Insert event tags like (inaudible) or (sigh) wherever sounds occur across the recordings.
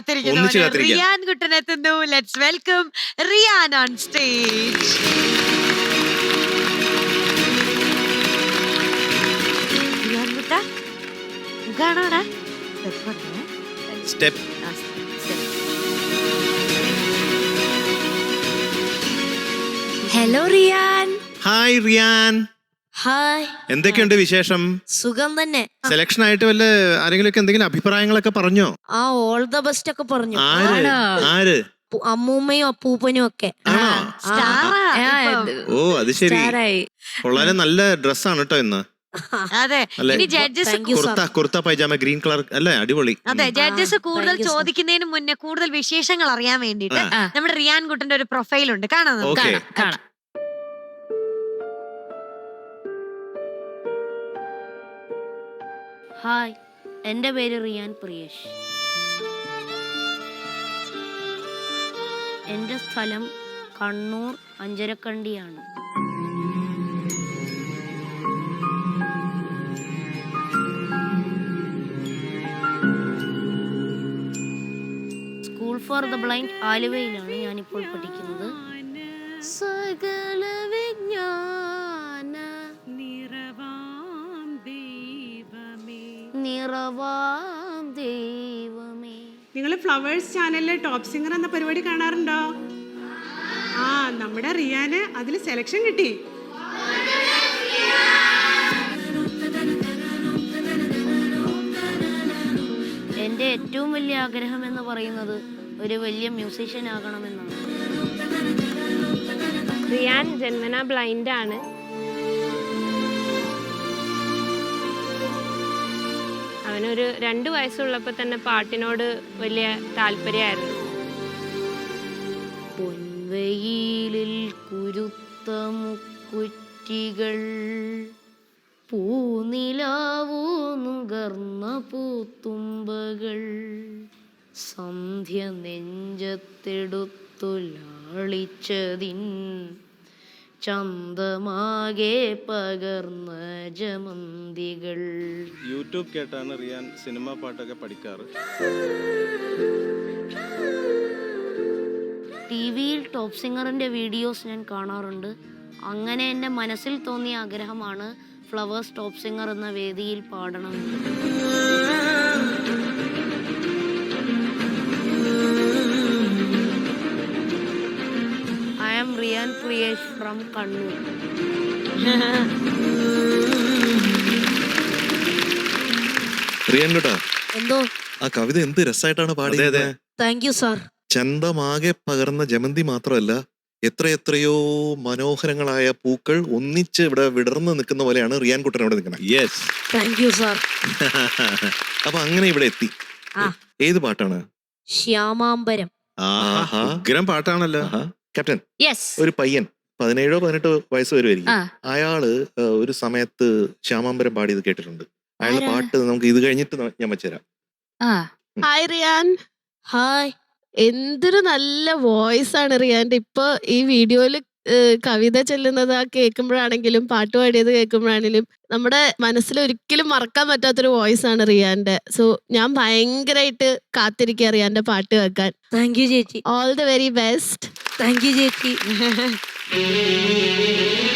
കാത്തിരിക്കുന്നു. റിയാൻ കുട്ടൻ എത്തുന്നു. Let's welcome Riyan on stage. Step. Hello Riyan. Hi Riyan. Hi. എന്തൊക്കെയുണ്ട് വിശേഷം? സുഖം തന്നെ. സെലക്ഷൻ ആയിട്ട് വല്ല ആരെങ്കിലും ഒക്കെ എന്തെങ്കിലും അഭിപ്രായങ്ങളൊക്കെ പറഞ്ഞോ? ആ ഓൾ ദ ബെസ്റ്റ് ഒക്കെ പറഞ്ഞു. ആര്? ആര്? പു- അമ്മൂമ്മയും അപ്പൂപ്പനും ഒക്കെ. ആണോ. ഓ അത് ശരി. വളരെ നല്ല ഡ്രസ്സാണ് കേട്ടോ ഇന്ന്. അതെ അല്ലേ? ഇനി judges. Kurta kurta pyjama green colour അല്ലേ? അടിപൊളി. അതെ ജഡ്ജസ് കൂടുതൽ thank you, sir. ചോദിക്കുന്നതിന് മുന്നേ കൂടുതൽ വിശേഷങ്ങൾ അറിയാൻ വേണ്ടിട്ട് ആ. നമ്മുടെ റിയാൻ കുട്ടന്റെ ഒരു പ്രൊഫൈൽ ഉണ്ട് കാണാം നമുക്ക്. ഓക്കെ. ഹായ് എന്റെ പേര് റിയാൻ പ്രിയേഷ്. എന്റെ സ്ഥലം കണ്ണൂർ അഞ്ചരക്കണ്ടിയാണ്. സ്കൂൾ ഫോർ ദ ബ്ലൈൻഡ് ആലുവയിലാണ് ഞാനിപ്പോൾ പഠിക്കുന്നത്. ദൈവമേ. നിങ്ങൾ ഫ്ലവേഴ്സ് ചാനലിലെ ടോപ്പ് സിംഗർ എന്ന പരിപാടി കാണാറുണ്ടോ? ആ നമ്മുടെ റിയാന് അതിൽ സെലക്ഷൻ കിട്ടി. എന്റെ ഏറ്റവും വലിയ ആഗ്രഹം എന്ന് പറയുന്നത് ഒരു വലിയ മ്യൂസീഷ്യൻ ആകണമെന്നാണ്. റിയാൻ ജന്മന ബ്ലൈൻഡ് ആണ് അവനൊരു രണ്ട് വയസ്സുള്ളപ്പോൾ തന്നെ പാട്ടിനോട് വലിയ താല്പര്യമായിരുന്നു. പൊൻവെയിലിൽ കുരുത്ത മുക്കുറ്റികൾ പൂനിലാവൂ നുകർന്ന പൂത്തുമ്പകൾ സന്ധ്യ നെഞ്ചത്തെടുത്തു ലാളിച്ചതിൻ ചന്തമാകെ പകർന്ന ജമന്തികൾ. യൂട്യൂബ് കേട്ടാണ് റിയാൻ സിനിമ പാട്ടൊക്കെ പഠിക്കാറ്. ടി വിയിൽ ടോപ്പ് സിംഗറിന്റെ വീഡിയോസ് ഞാൻ കാണാറുണ്ട്. അങ്ങനെ എന്റെ മനസ്സിൽ തോന്നിയ ആഗ്രഹമാണ് ഫ്ലവേഴ്സ് ടോപ്പ് സിംഗർ എന്ന വേദിയിൽ പാടണമെന്ന് കണ്ണൂർ എന്തോ? ആ കവിത എന്ത് രസമായിട്ടാണ് പാടിയത്. താങ്ക് യു സാർ ചന്തമാകെ പകർന്ന ജമന്തി മാത്രമല്ല എത്രയെത്രയോ മനോഹരങ്ങളായ പൂക്കൾ ഒന്നിച്ച് ഇവിടെ വിടർന്ന് നിൽക്കുന്ന പോലെയാണ് റിയാൻ കുട്ടൻ ഇവിടെ നിൽക്കുന്നത്. യെസ് താങ്ക് യു സാർ അപ്പൊ അങ്ങനെ ഇവിടെ എത്തി. ആ. ഏത് പാട്ടാണ്? ശ്യാമാംബരം. ആഹാ. ഉഗ്രം പാട്ടാണല്ലോ. ക്യാപ്റ്റൻ യെസ് ഒരു പയ്യൻ. പതിനേഴോ പതിനെട്ടോ വയസ്സ് വരുമായിരിക്കും ആ. അയാൾ ആ, ഒരു സമയത്ത് ശ്യാമാംബരം പാടിയത് കേട്ടിട്ടുണ്ട്. അയാളുടെ ആരാ? പാട്ട് നമുക്ക് ഇത് കഴിഞ്ഞിട്ട് ന- ഞാൻ വെച്ചുതരാം ഹായ് റിയാൻ ഹായ് എന്തൊരു നല്ല വോയിസ് ആണ് റിയാന്റെ ഇപ്പൊ ഈ വീഡിയോയിൽ കവിത ചെല്ലുന്നത് ആ കേൾക്കുമ്പോഴാണെങ്കിലും പാട്ട് പാടിയത് കേൾക്കുമ്പോഴാണെങ്കിലും നമ്മുടെ മനസ്സിൽ ഒരിക്കലും മറക്കാൻ പറ്റാത്തൊരു വോയിസ് ആണ് റിയാന്റെ സോ ഞാൻ ഭയങ്കരമായിട്ട് കാത്തിരിക്കുക റിയാന്റെ പാട്ട് കേൾക്കാൻ. താങ്ക് യു ചേച്ചി. All the very best thank you ചേച്ചി. (laughs) ശ്യാമാംബരം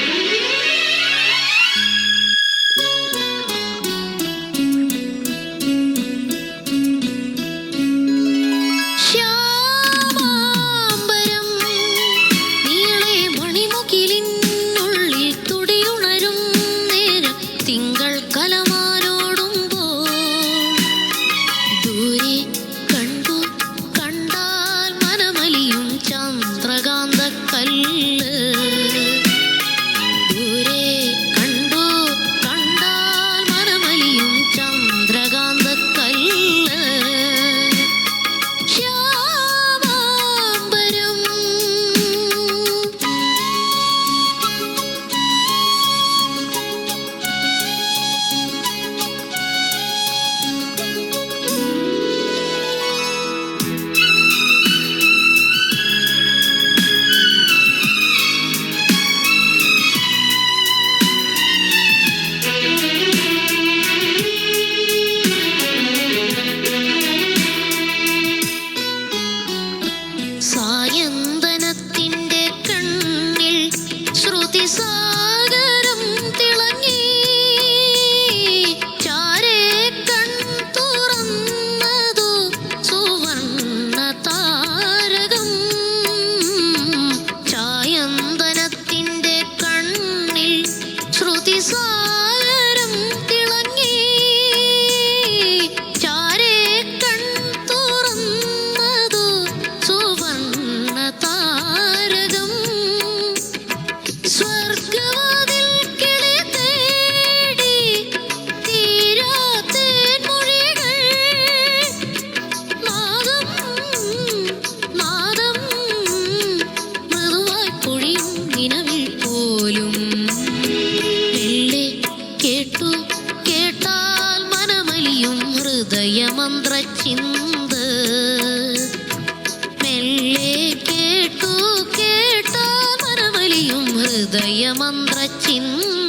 ഹൃദയമന്ത്ര ചിന്ത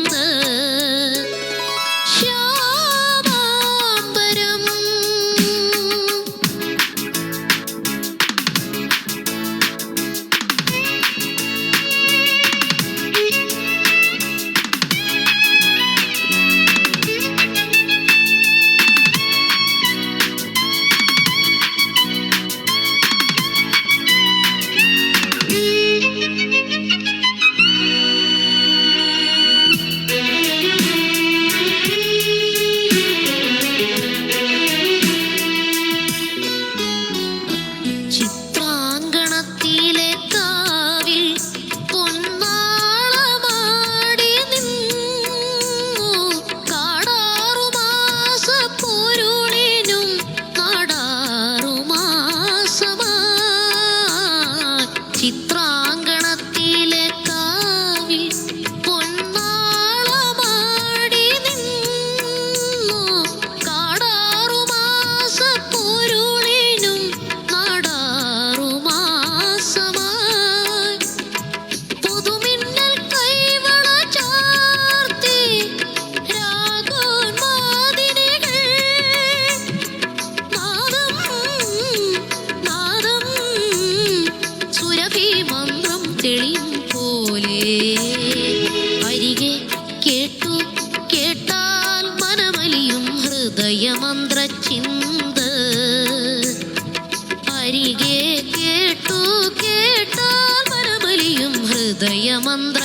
ഹൃദയമന്ത്ര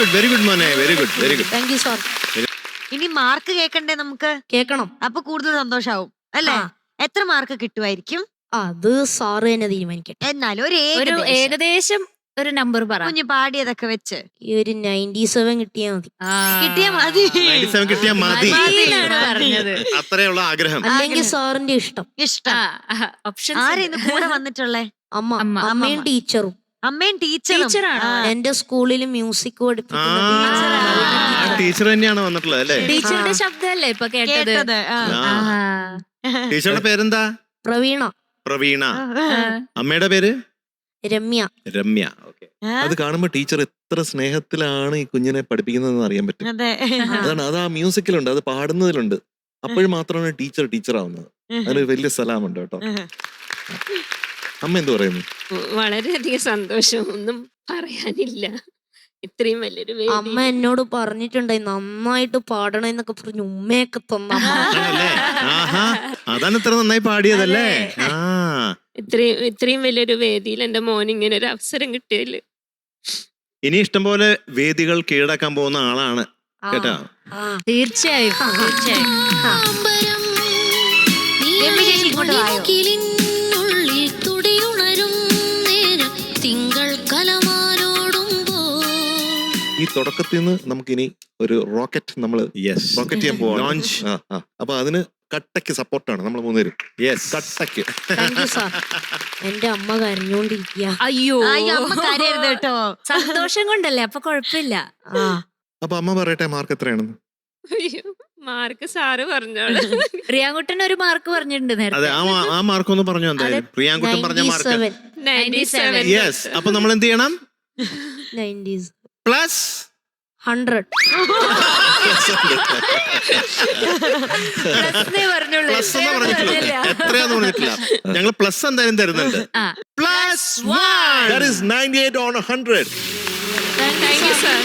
ഗുഡ് വെരി ഗുഡ് മോനെ very good very good thank you sir ഇനി മാർക്ക് കേക്കണ്ടേ നമുക്ക്? കേക്കണം. അപ്പൊ കൂടുതൽ സന്തോഷാവും. അല്ലേ? എത്ര മാർക്ക് കിട്ടുമായിരിക്കും? അത് സാറ് തന്നെ തീരുമാനിക്കട്ടെ. എന്നാലും ഒരു ഒരു ഏകദേശം. ഒരു നമ്പർ പറ. കുഞ്ഞു പാടിയതൊക്കെ വെച്ച്. ഈ ഒരു നയന്റി സെവൻ കിട്ടിയാൽ മതി കിട്ടിയാ മതി. 97 കിട്ടിയാ മതി. പറഞ്ഞത്. അത്രയുള്ള ആഗ്രഹം. അല്ലെങ്കിൽ സാറിന്റെ ഇഷ്ടം. ഇഷ്ടം. ഓപ്ഷൻ ആരെയും കൂടെ വന്നിട്ടുള്ളേ? അമ്മ അമ്മ. അമ്മയും ടീച്ചറും അമ്മയും ടീച്ചർ ടീച്ചറാണ്. എന്റെ സ്കൂളിൽ മ്യൂസിക് പഠിപ്പിക്കുന്ന ടീച്ചറാണ്. ടീച്ചർ തന്നെയാണ് വന്നിട്ടുള്ളത് അല്ലേ? ടീച്ചറുടെ ശബ്ദമല്ലേ ഇപ്പൊ കേട്ടത്. ടീച്ചറുടെ പേരെന്താ? പ്രവീണ. പ്രവീണ. അമ്മയുടെ പേര്? രമ്യ. രമ്യ. ഓക്കെ. അത് കാണുമ്പോ ടീച്ചർ എത്ര സ്നേഹത്തിലാണ് ഈ കുഞ്ഞിനെ പഠിപ്പിക്കുന്നതെന്ന് അറിയാൻ പറ്റും. അതെ. അതാണ്. അത് ആ മ്യൂസിക്കിലുണ്ട്. അത് പാടുന്നതിലുണ്ട്. അപ്പോഴും മാത്രമാണ് ടീച്ചർ ടീച്ചർ ആവുന്നത് അതിന് വലിയ സ്ഥലമുണ്ട് കേട്ടോ. അമ്മ എന്ത് പറയുന്നു? വളരെയധികം സന്തോഷം. ഒന്നും പറയാനില്ല. ഇത്രയും വലിയൊരു വേദി. അമ്മ എന്നോട് പറഞ്ഞിട്ടുണ്ടായി നന്നായിട്ട് പാടണം എന്നൊക്കെ പറഞ്ഞു ഉമ്മയൊക്കെ തന്ന. ആണല്ലേ? ആഹാ അതാണ് ഇത്ര നന്നായി പാടിയതല്ലേ? ആ. ഇത്രയും ഇത്രയും വലിയൊരു വേദിയിൽ എന്റെ മോൻ ഇങ്ങനെ ഒരു അവസരം കിട്ടിയതിൽ ഇനി ഇഷ്ടം പോലെ വേദികൾ കീഴടക്കാൻ പോകുന്ന ആളാണ്. കേട്ടോ. തീർച്ചയായും തീർച്ചയായും. അമ്പരം രമ്യ ചേച്ചി ഇങ്ങോട്ട് വായോ? നീളക്കിളിനുള്ളിൽ തുടക്കത്തിൽ നിന്ന് നമുക്കിനി ഒരു റോക്കറ്റ് നമ്മൾ യെസ് റോക്കറ്റ് ചെയ്യാൻ പോവാണ്. ലോഞ്ച്. അപ്പൊ അതിന് കട്ടയ്ക്ക് സപ്പോർട്ടാണ് നമ്മൾ മൂന്നുപേരും. യെസ് കട്ടയ്ക്ക്. എന്റെ അമ്മ കരഞ്ഞോണ്ടിരിക്കുക അയ്യോ. അയ്യോ അമ്മ കരയരുത് കേട്ടോ. സന്തോഷം കൊണ്ടല്ലേ അപ്പൊ കുഴപ്പമില്ല ആ. അപ്പൊ അമ്മ പറയട്ടെ മാർക്ക് എത്രയാണെന്ന്? അയ്യോ മാർക്ക് സാറ് പറഞ്ഞോളൂ. (laughs) പ്രിയാങ്കുട്ടൻ ഒരു മാർക്ക് പറഞ്ഞിട്ടുണ്ട് അതെ നേരത്തെ ആ ആ മാർക്ക് ഒന്ന് പറഞ്ഞു എന്തായാലും? പ്രിയാങ്കുട്ടൻ പറഞ്ഞ മാർക്ക് യെസ് അപ്പൊ നമ്മൾ എന്ത് ചെയ്യണം? (laughs) Nineties plus? ഹൺഡ്രഡ്. പ്ലസ് എന്ന് പറഞ്ഞിട്ടില്ല. എത്രയാന്ന് പറഞ്ഞിട്ടില്ല. ഞങ്ങൾ പ്ലസ് എന്തായാലും തരുന്നുണ്ട്. Plus That is 98 on 100. Thank you sir